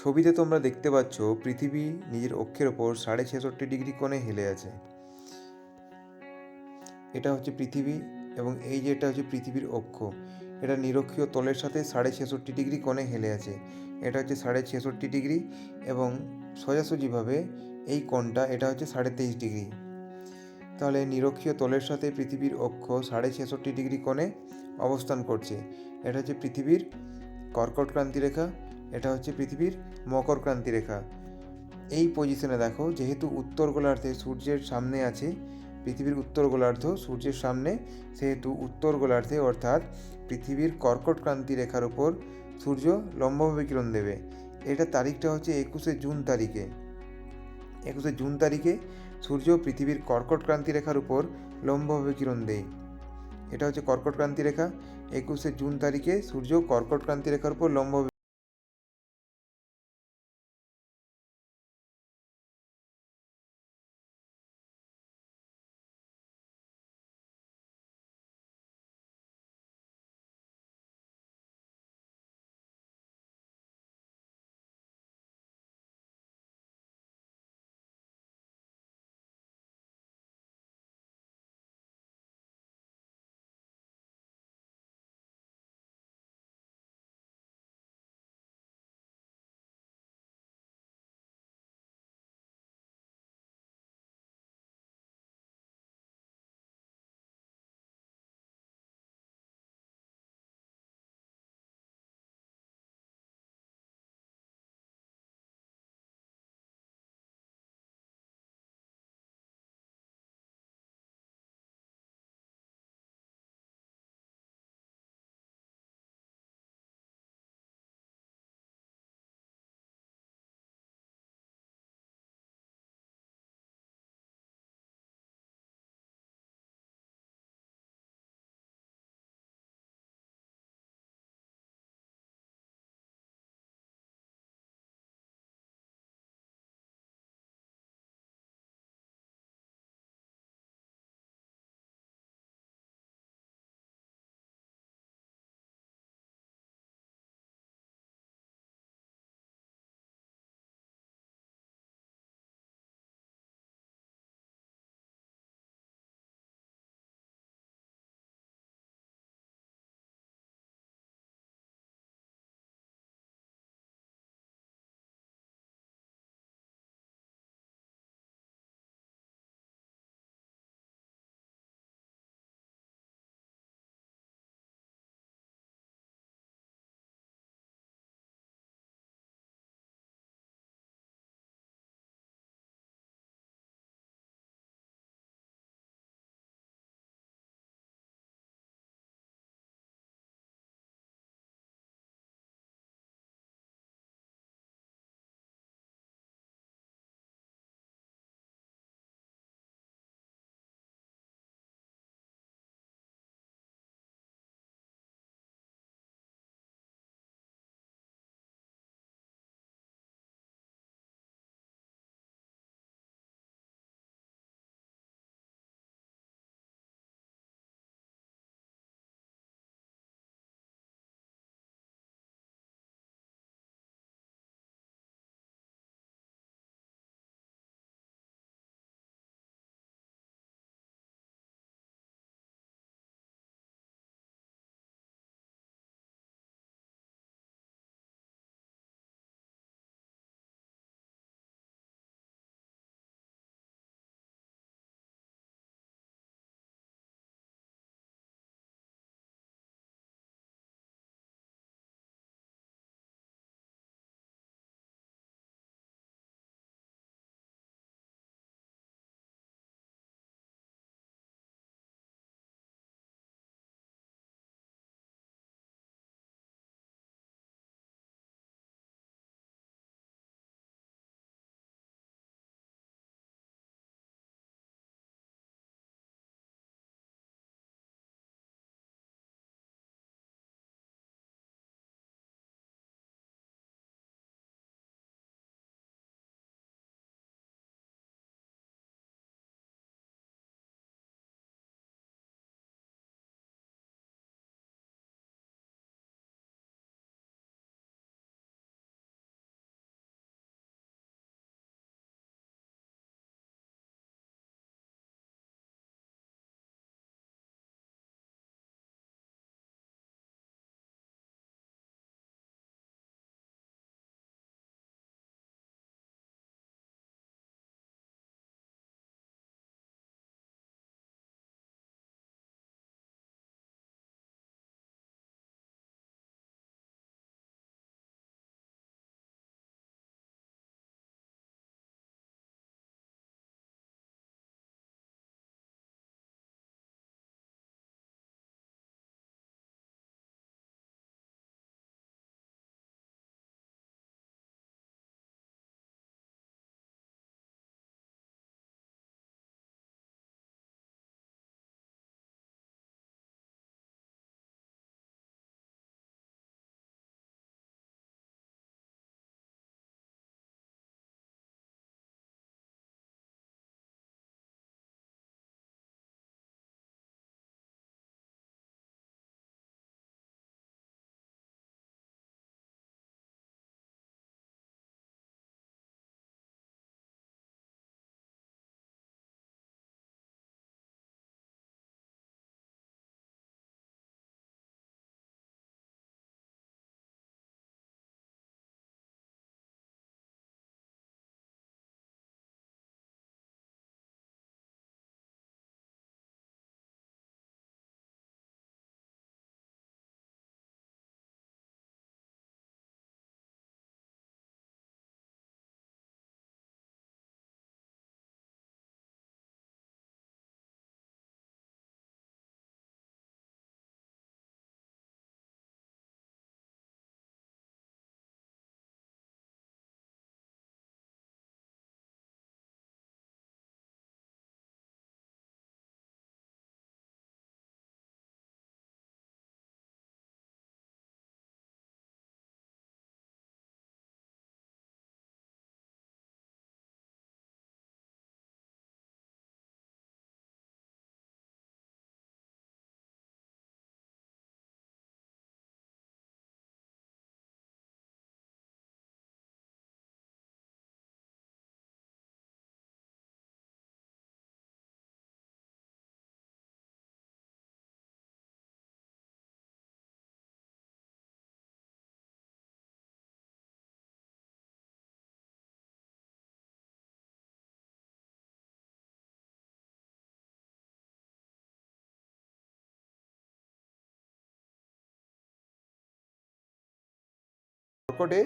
ছবিতে তোমরা দেখতে পাচ্ছ, পৃথিবী নিজের অক্ষের ওপর সাড়ে ছেষট্টি ডিগ্রি কোণে হেলে আছে। এটা হচ্ছে পৃথিবী এবং এই যে এটা হচ্ছে পৃথিবীর অক্ষ, এটা নিরক্ষীয় তলের সাথে সাড়ে ছেষট্টি ডিগ্রি কোণে হেলে আছে। এটা হচ্ছে সাড়ে ছেষট্টি ডিগ্রি এবং সোজাসুজিভাবে এই কোণটা, এটা হচ্ছে সাড়ে তেইশ ডিগ্রি। তাহলে নিরক্ষীয় তলের সাথে পৃথিবীর অক্ষ সাড়ে ছেষট্টি ডিগ্রি কোণে অবস্থান করছে। এটা হচ্ছে পৃথিবীর কর্কট ক্রান্তি রেখা এটা হচ্ছে পৃথিবীর মকর ক্রান্তি রেখা। এই পজিশনে দেখো, যেহেতু উত্তর গোলার্ধে সূর্যের সামনে আছে, পৃথিবীর উত্তর গোলার্ধ সূর্যের সামনে, সেহেতু উত্তর গোলার্ধে অর্থাৎ পৃথিবীর কর্কট ক্রান্তি রেখার উপর সূর্য লম্বভাবে কিরণ দেবে। এটা তারিখটা হচ্ছে একুশে জুন তারিখে। একুশে জুন তারিখে সূর্য পৃথিবীর কর্কট ক্রান্তি রেখার উপর লম্বভাবে কিরণ দেয়। এটা হচ্ছে কর্কট ক্রান্তি রেখা। একুশে জুন তারিখে সূর্য কর্কট ক্রান্তি রেখার উপর লম্বভাবে কর্কটে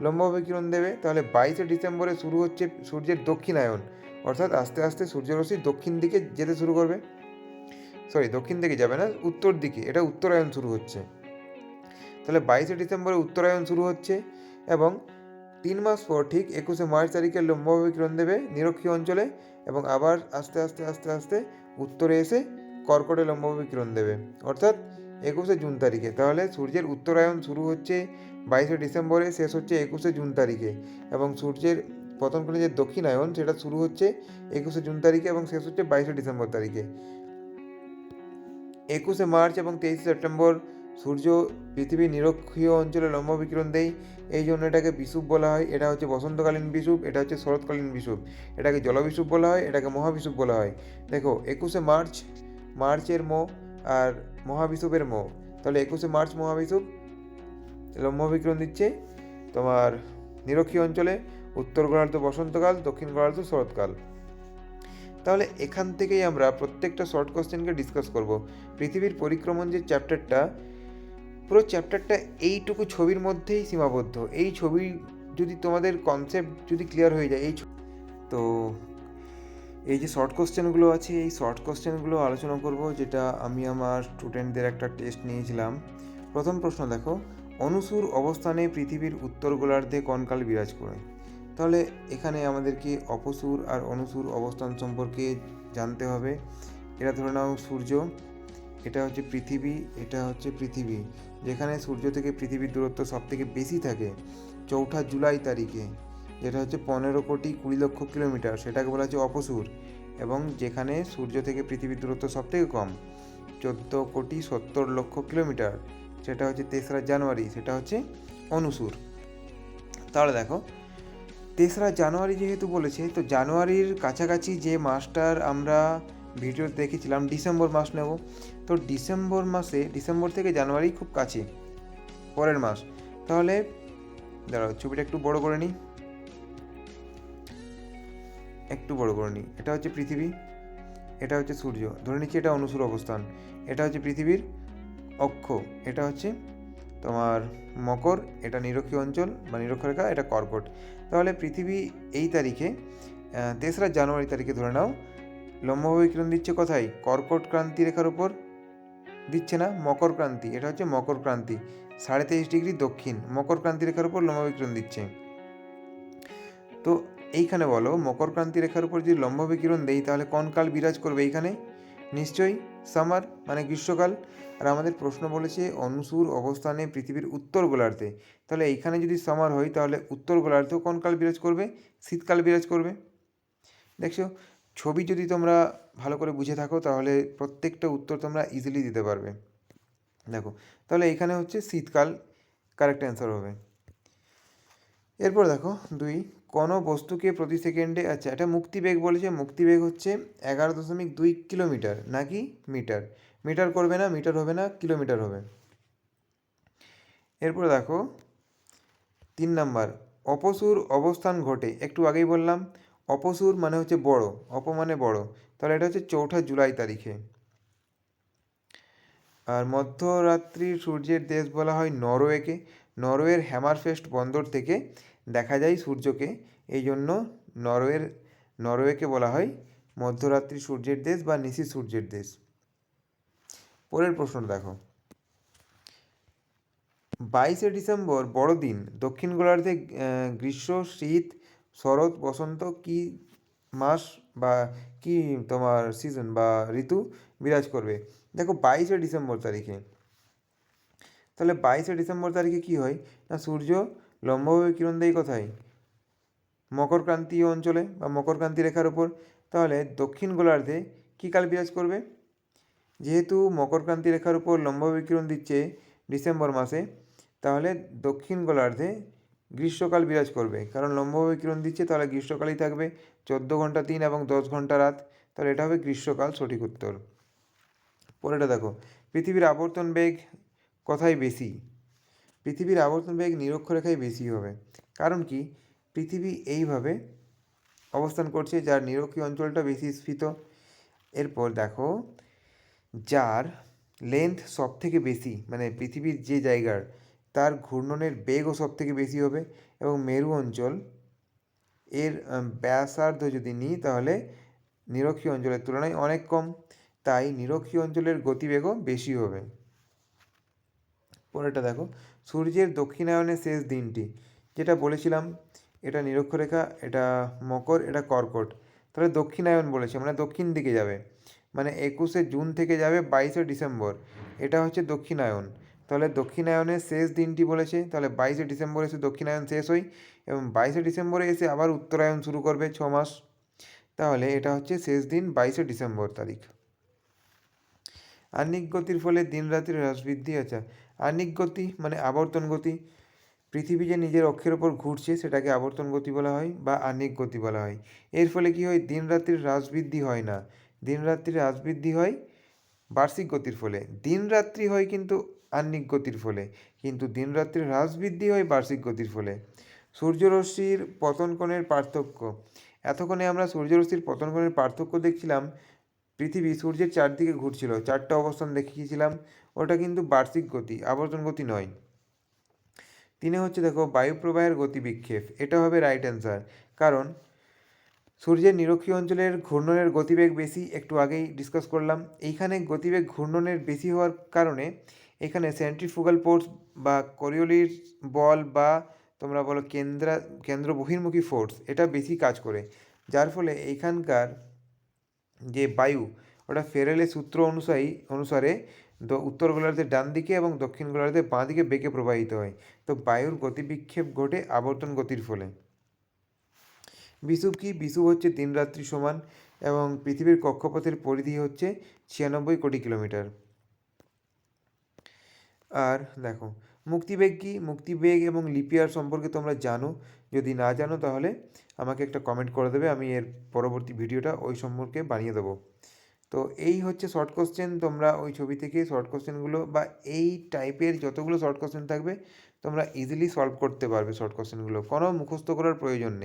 লম্বভাবে কিরণ দেবে, তাহলে বাইশে ডিসেম্বরে শুরু হচ্ছে সূর্যের দক্ষিণায়ন। অর্থাৎ আস্তে আস্তে সূর্যরশ্মি দক্ষিণ দিকে যেতে শুরু করবে। সরি দক্ষিণ দিকে যাবে না, উত্তর দিকে। এটা উত্তরায়ণ শুরু হচ্ছে। তাহলে বাইশে ডিসেম্বরে উত্তরায়ণ শুরু হচ্ছে এবং তিন মাস পর ঠিক একুশে মার্চ তারিখে লম্বভাবে কিরণ দেবে নিরক্ষীয় অঞ্চলে এবং আবার আস্তে আস্তে আস্তে আস্তে উত্তরে এসে কর্কটে লম্বভাবে কিরণ দেবে। অর্থাৎ একুশে জুন তারিখে। তাহলে সূর্যের উত্তরায়ণ শুরু হচ্ছে বাইশে ডিসেম্বরে শেষ হচ্ছে একুশে জুন তারিখে এবং সূর্যের পতনকালে যে দক্ষিণায়ন, সেটা শুরু হচ্ছে একুশে জুন তারিখে এবং শেষ হচ্ছে বাইশে ডিসেম্বর তারিখে। একুশে মার্চ এবং তেইশে সেপ্টেম্বর সূর্য পৃথিবীর নিরক্ষীয় অঞ্চলে লম্ব বিকিরণ দেয়। এই জন্য এটাকে বিষুব বলা হয়। এটা হচ্ছে বসন্তকালীন বিষুব এটা হচ্ছে শরৎকালীন বিষুব এটাকে জলবিষুব বলা হয়, এটাকে মহাবিষুব বলা হয়। দেখো, একুশে মার্চ, মার্চের মো আর মহাবিষুবের মো। তাহলে একুশে মার্চ মহাবিষুব লম্ব বিকিরণ দিচ্ছে তোমার নিরক্ষীয় অঞ্চলে উত্তর গোলার্ধ বসন্তকাল, দক্ষিণ গোলার্ধ শরৎকাল। তাহলে এখান থেকেই আমরা প্রত্যেকটা শর্ট কোশ্চেনকে ডিসকাস করব। পৃথিবীর পরিক্রমণ যে চ্যাপ্টারটা পুরো চ্যাপ্টারটা এইটুকু ছবির মধ্যেই সীমাবদ্ধ। এই ছবি যদি তোমাদের কনসেপ্ট যদি ক্লিয়ার হয়ে যায়, এই তো এই যে শর্ট কোশ্চেনগুলো আছে, এই শর্ট কোশ্চেনগুলো আলোচনা করব, যেটা আমি আমার স্টুডেন্টদের একটা টেস্ট নিয়েছিলাম। প্রথম প্রশ্ন দেখো অনুসুর অবস্থানে পৃথিবীর উত্তর গোলার্ধে কনকাল বিরাজ করে। তাহলে এখানে আমাদেরকে অপসুর আর অনুসুর অবস্থান সম্পর্কে জানতে হবে। এটা ধরে নাও সূর্য, এটা হচ্ছে পৃথিবী, এটা হচ্ছে পৃথিবী। যেখানে সূর্য থেকে পৃথিবীর দূরত্ব সব থেকে বেশি থাকে চৌঠা জুলাই তারিখে, যেটা হচ্ছে পনেরো কোটি কুড়ি লক্ষ কিলোমিটার, সেটাকে বলা হচ্ছে অপসুর। এবং যেখানে সূর্য থেকে পৃথিবীর দূরত্ব সব থেকে কম, চোদ্দ কোটি সত্তর লক্ষ কিলোমিটার। সেটা হচ্ছে তেসরা জানুয়ারি, সেটা হচ্ছে অনুসুর। তাহলে দেখো, তেসরা জানুয়ারি যেহেতু বলেছে, তো জানুয়ারির কাছাকাছি যে মাসটার আমরা ভিডিও দেখেছিলাম, ডিসেম্বর মাস নেব। তো ডিসেম্বর মাসে, ডিসেম্বর থেকে জানুয়ারি খুব কাছে, পরের মাস। তাহলে দাঁড়াও, ছবিটা একটু বড় করে নিই। একটু বড় করে নিই। এটা হচ্ছে পৃথিবী, এটা হচ্ছে সূর্য। ধরে নিচ্ছি এটা অনুসুর অবস্থান। এটা হচ্ছে পৃথিবীর অক্ষ, এটা হচ্ছে তোমার মকর, এটা নিরক্ষীয় অঞ্চল বা নিরক্ষরেখা, এটা কর্কট। তাহলে পৃথিবী এই তারিখে তেসরা জানুয়ারি তারিখে ধরে নাও, লম্বভাবে কিরণ দিচ্ছে কোথায়? কর্কট ক্রান্তি রেখার উপর দিচ্ছে না, মকর ক্রান্তি, এটা হচ্ছে মকর ক্রান্তি। সাড়ে তেইশ ডিগ্রি দক্ষিণ, মকর ক্রান্তি রেখার উপর লম্বভাবে কিরণ দিচ্ছে। তো এইখানে বলো, মকর ক্রান্তি রেখার উপর যদি লম্ব বিকিরণ দেই, তাহলে কোন কাল বিরাজ করবে এইখানে? নিশ্চয়ই সামার মানে গ্রীষ্মকাল। আর আমাদের প্রশ্ন বলেছে অনুসুর অবস্থানে পৃথিবীর উত্তর গোলার্ধে। তাহলে এইখানে যদি সামার হয়, তাহলে উত্তর গোলার্ধেও কোন কাল বিরাজ করবে? শীতকাল বিরাজ করবে। দেখছ, ছবি যদি তোমরা ভালো করে বুঝে থাকো, তাহলে প্রত্যেকটা উত্তর তোমরা ইজিলি দিতে পারবে। দেখো, তাহলে এখানে হচ্ছে শীতকাল কারেক্ট অ্যান্সার হবে। এরপর দেখো, দুই কোনো বস্তুকে প্রতি সেকেন্ডে আচ্ছা এটা মুক্তিবেগ বলেছে মুক্তিবেগ হচ্ছে এগারো দশমিক দুই কিলোমিটার, নাকি মিটার? মিটার করবে না, মিটার হবে না, কিলোমিটার হবে। এরপর দেখো, তিন নাম্বার, অপসুর অবস্থান ঘটে, একটু আগেই বললাম, অপসুর মানে হচ্ছে বড়, অপ মানে বড়, তাহলে এটা হচ্ছে চৌঠা জুলাই তারিখে। আর মধ্যরাত্রির সূর্যের দেশ বলা হয় নরওয়েকে, নরওয়ের হ্যামারফেস্ট বন্দর থেকে দেখা যায় সূর্যকে। এই জন্য নরওয়ের, নরওয়েকে বলা হয় মধ্যরাত্রি সূর্যের দেশ বা নিশি সূর্যের দেশ। পরের প্রশ্ন দেখো। বাইশে ডিসেম্বর বড়দিন। দক্ষিণ গোলার্ধে গ্রীষ্ম, শীত, শরৎ, বসন্ত কি মাস বা কি তোমার সিজন বা ঋতু বিরাজ করবে? দেখো বাইশে ডিসেম্বর তারিখে। তাহলে বাইশে ডিসেম্বর তারিখে কি হয়? না সূর্য লম্বভাবে কিরণ দেয় কোথায়? মকর ক্রান্তি অঞ্চলে বা মকর ক্রান্তি রেখার উপর। তাহলে দক্ষিণ গোলার্ধে কী কাল বিরাজ করবে? যেহেতু মকর ক্রান্তি রেখার উপর লম্বভাবে কিরণ দিচ্ছে ডিসেম্বর মাসে, তাহলে দক্ষিণ গোলার্ধে গ্রীষ্মকাল বিরাজ করবে। কারণ লম্বভাবে কিরণ দিচ্ছে, তাহলে গ্রীষ্মকালই থাকবে। চোদ্দ ঘণ্টা দিন এবং দশ ঘণ্টা রাত, তাহলে এটা হবে গ্রীষ্মকাল সঠিক উত্তর। পরেটা দেখো, পৃথিবীর আবর্তন বেগ কোথায় বেশি? পৃথিবীর আবর্তন বেগ নিরক্ষরেখায় বেশি হবে। কারণ কি? পৃথিবী এইভাবে অবস্থান করছে যার নিরক্ষীয় অঞ্চলটা বেশি স্ফীত। এরপর দেখো, যার লেন্থ সব থেকে বেশি মানে পৃথিবীর যে জায়গার, তার ঘূর্ণনের বেগও সব থেকে বেশি হবে এবং মেরু অঞ্চল এর ব্যাসার্ধ যদি নিই তাহলে নিরক্ষীয় অঞ্চলের তুলনায় অনেক কম। তাই নিরক্ষীয় অঞ্চলের গতিবেগও বেশি হবে। পরেরটা দেখো সূর্যের দক্ষিণায়নের শেষ দিনটি, যেটা বলেছিলাম, এটা নিরক্ষরেখা, এটা মকর, এটা কর্কট। তাহলে দক্ষিণায়ন বলেছে মানে দক্ষিণ দিকে যাবে। মানে একুশে জুন থেকে যাবে, বাইশে ডিসেম্বর। এটা হচ্ছে দক্ষিণায়ন। তাহলে দক্ষিণায়নের শেষ দিনটি বলেছে, তাহলে বাইশে ডিসেম্বর এসে দক্ষিণায়ন শেষ হয় এবং বাইশে ডিসেম্বরে এসে আবার উত্তরায়ণ শুরু করবে ছ মাস। তাহলে এটা হচ্ছে শেষ দিন, বাইশে ডিসেম্বর তারিখ। আহ্নিক গতির ফলে দিন রাত্রির হ্রাস বৃদ্ধি আছে আহ্নিক গতি মানে আবর্তন গতি। পৃথিবী যে নিজের অক্ষের ওপর ঘুরছে, সেটাকে আবর্তন গতি বলা হয় বা আহ্নিক গতি বলা হয়। এর ফলে কি হয়? দিন রাত্রির হ্রাস বৃদ্ধি হয় না। দিন রাত্রির হ্রাস বৃদ্ধি হয় বার্ষিক গতির ফলে। দিন রাত্রি হয় কিন্তু আহ্নিক গতির ফলে। কিন্তু দিন রাত্রির হ্রাস বৃদ্ধি হয় বার্ষিক গতির ফলে। সূর্যরশ্মির পতন কোণের পার্থক্য। এতক্ষণে আমরা সূর্যরশ্মির পতন কোণের পার্থক্য দেখছিলাম। পৃথিবী সূর্যের চারদিকে ঘুরছিল। চারটা অবস্থান দেখিয়েছিলাম। ওটা কিন্তু বার্ষিক গতি, আবর্তন গতি নয়। তিনে হচ্ছে দেখো বায়ুপ্রবাহের গতি বিক্ষেপ। এটা হবে রাইট অ্যান্সার কারণ সূর্যের নিরক্ষীয় অঞ্চলের ঘূর্ণনের গতিবেগ বেশি, একটু আগেই ডিসকাস করলাম। এইখানে গতিবেগ ঘূর্ণনের বেশি হওয়ার কারণে এখানে সেন্ট্রিফুগাল ফোর্স বা কোরিওলির বল বা তোমরা বলো কেন্দ্রা, কেন্দ্র বহির্মুখী ফোর্স এটা বেশি কাজ করে। যার ফলে এইখানকার যে বায়ু, ওটা ফেরেলের সূত্র অনুসারী অনুসারে উত্তর গোলার্ধের ডান দিকে এবং দক্ষিণ গোলার্ধের বাঁ দিকে বেঁকে প্রবাহিত হয়। তো বায়ুর গতিবিক্ষেপ ঘটে আবর্তন গতির ফলে। বিষুব কি? বিষুব হচ্ছে দিনরাত্রি সমান এবং পৃথিবীর কক্ষপথের পরিধি হচ্ছে ছিয়ানব্বই কোটি কিলোমিটার। আর দেখো, মুক্তিবেগ কি? মুক্তিবেগ এবং লিপিয়ার সম্পর্কে তোমরা জানো। যদি না জানো তাহলে আমাকে একটা কমেন্ট করে দেবে, আমি এর পরবর্তী ভিডিওটা ওই সম্পর্কে বানিয়ে দেবো। তো এই হচ্ছে শর্ট কোশ্চেন তোমরা ওই ছবি থেকে শর্ট কোশ্চেনগুলো বা এই টাইপের যতগুলো শর্ট কোশ্চেন থাকবে, তোমরা ইজিলি সলভ করতে পারবে শর্ট কোশ্চেনগুলো কোনো মুখস্থ করার প্রয়োজন নেই।